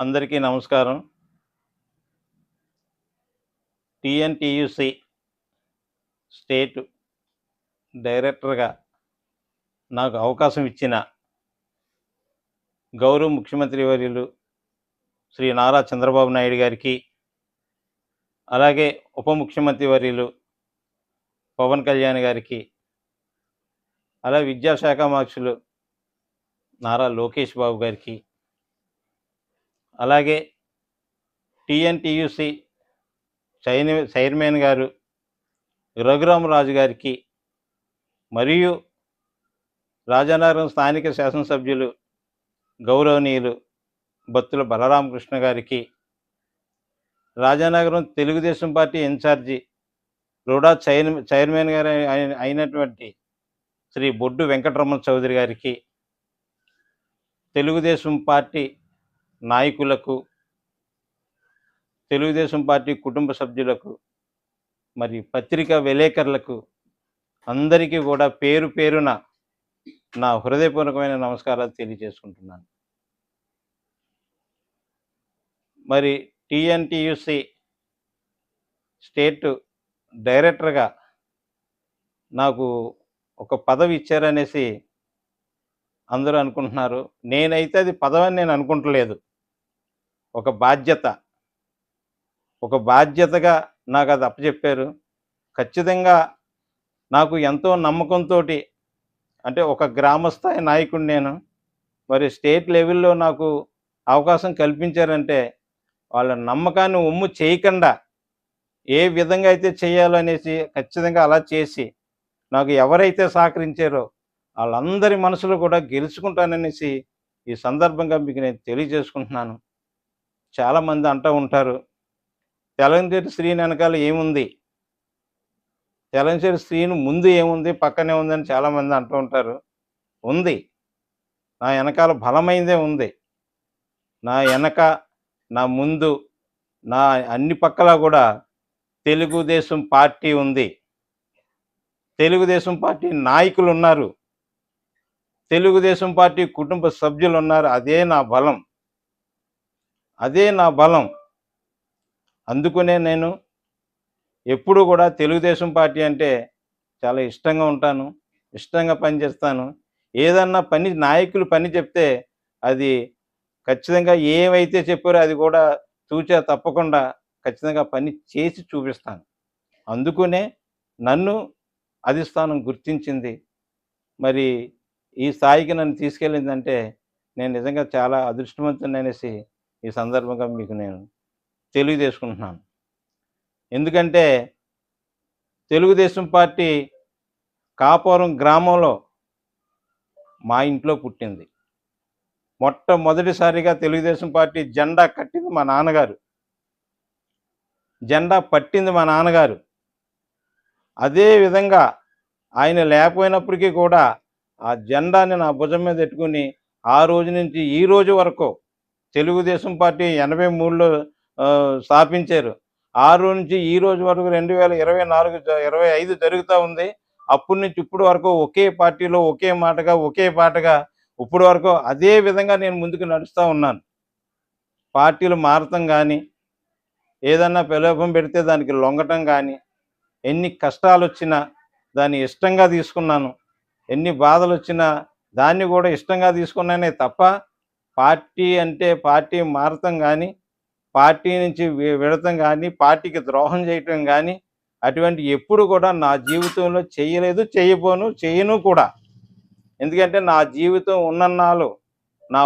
అందరికీ నమస్కారం. టిఎన్టీయుసి స్టేట్ డైరెక్టర్గా నాకు అవకాశం ఇచ్చిన గౌరవ ముఖ్యమంత్రి వర్యులు శ్రీ నారా చంద్రబాబు నాయుడు గారికి అలాగే ఉప ముఖ్యమంత్రి వర్యులు పవన్ కళ్యాణ్ గారికి అలా విద్యాశాఖ మాక్షులు నారా లోకేష్ బాబు గారికి అలాగే టిఎన్టీయుసి చైర్ చైర్మన్ గారు రఘురామరాజు గారికి మరియు రాజానగరం స్థానిక శాసనసభ్యులు గౌరవనీయులు బత్తుల బలరామకృష్ణ గారికి Rajanagaram Telugu Desam party incharge RUDA chair chairman గారు అయినటువంటి శ్రీ బొడ్డు వెంకటరమణ చౌదరి గారికి తెలుగుదేశం పార్టీ నాయకులకు తెలుగుదేశం పార్టీ కుటుంబ సభ్యులకు మరి పత్రికా విలేకరులకు అందరికీ కూడా పేరు పేరున నా హృదయపూర్వకమైన నమస్కారాలు తెలియజేసుకుంటున్నాను. మరి టిఎన్టీయుసి స్టేట్ డైరెక్టర్గా నాకు ఒక పదవి ఇచ్చారనేసి అందరూ అనుకుంటున్నారు. నేనైతే అది పదవి అని నేను అనుకుంటలేదు. ఒక బాధ్యత. ఒక బాధ్యతగా నాకు అది అప్పచెప్పారు. ఖచ్చితంగా నాకు ఎంతో నమ్మకంతో అంటే ఒక గ్రామస్థాయి నాయకుడు నేను మరి స్టేట్ లెవెల్లో నాకు అవకాశం కల్పించారంటే వాళ్ళ నమ్మకాన్ని ఉమ్ము చేయకుండా ఏ విధంగా అయితే చేయాలనేసి ఖచ్చితంగా అలా చేసి నాకు ఎవరైతే సహకరించారో వాళ్ళందరి మనసులో కూడా గెలుచుకుంటాననేసి ఈ సందర్భంగా మీకు నేను తెలియజేసుకుంటున్నాను. చాలామంది అంటూ ఉంటారు తెలంగాణ స్త్రీని వెనకాల ఏముంది? తెలంగాణ స్త్రీని ముందు ఏముంది? పక్కనే ఉందని చాలామంది అంటూ ఉంటారు. ఉంది. నా వెనకాల బలమైందే ఉంది. నా వెనక నా ముందు నా అన్ని పక్కల కూడా తెలుగుదేశం పార్టీ ఉంది. తెలుగుదేశం పార్టీ నాయకులు ఉన్నారు. తెలుగుదేశం పార్టీ కుటుంబ సభ్యులు ఉన్నారు. అదే నా బలం. అదే నా బలం. అందుకునే నేను ఎప్పుడు కూడా తెలుగుదేశం పార్టీ అంటే చాలా ఇష్టంగా ఉంటాను ఇష్టంగా పనిచేస్తాను. ఏదన్నా పని నాయకులు పని చెప్తే అది ఖచ్చితంగా ఏమైతే చెప్పారో అది కూడా తూచా తప్పకుండా ఖచ్చితంగా పని చేసి చూపిస్తాను. అందుకునే నన్ను అధిష్టానం గుర్తించింది. మరి ఈ స్థాయికి నన్ను తీసుకెళ్ళిందంటే నేను నిజంగా చాలా అదృష్టవంతుని అనేసి ఈ సందర్భంగా మీకు నేను తెలియజేసుకుంటున్నాను. ఎందుకంటే తెలుగుదేశం పార్టీ కాపురం గ్రామంలో మా ఇంట్లో పుట్టింది. మొట్టమొదటిసారిగా తెలుగుదేశం పార్టీ జెండా కట్టింది మా నాన్నగారు. జెండా పట్టింది మా నాన్నగారు. అదే విధంగా ఆయన లేకపోయినప్పటికీ కూడా ఆ జెండాని నా భుజం మీద పెట్టుకుని ఆ రోజు నుంచి ఈ రోజు వరకు తెలుగుదేశం పార్టీ ఎనభై మూడులో స్థాపించారు. ఆ రోజు నుంచి ఈ రోజు వరకు రెండు వేల ఇరవై నాలుగు ఇరవై ఐదు జరుగుతూ ఉంది. అప్పటి నుంచి ఇప్పుడు వరకు ఒకే పార్టీలో ఒకే మాటగా ఒకే పాటగా ఇప్పుడు వరకు అదే విధంగా నేను ముందుకు నడుస్తూ ఉన్నాను. పార్టీలు మారటం కానీ ఏదన్నా ప్రలోభం పెడితే దానికి లొంగటం కానీ ఎన్ని కష్టాలు వచ్చినా దాన్ని ఇష్టంగా తీసుకున్నాను. ఎన్ని బాధలు వచ్చినా దాన్ని కూడా ఇష్టంగా తీసుకున్నానే తప్ప పార్టీ అంటే పార్టీ మారతం కానీ పార్టీ నుంచి విడతం కానీ పార్టీకి ద్రోహం చేయటం కానీ అటువంటి ఎప్పుడు కూడా నా జీవితంలో చేయలేదు చేయబోను చేయను కూడా. ఎందుకంటే నా జీవితం ఉన్నన్నాళ్ళు నా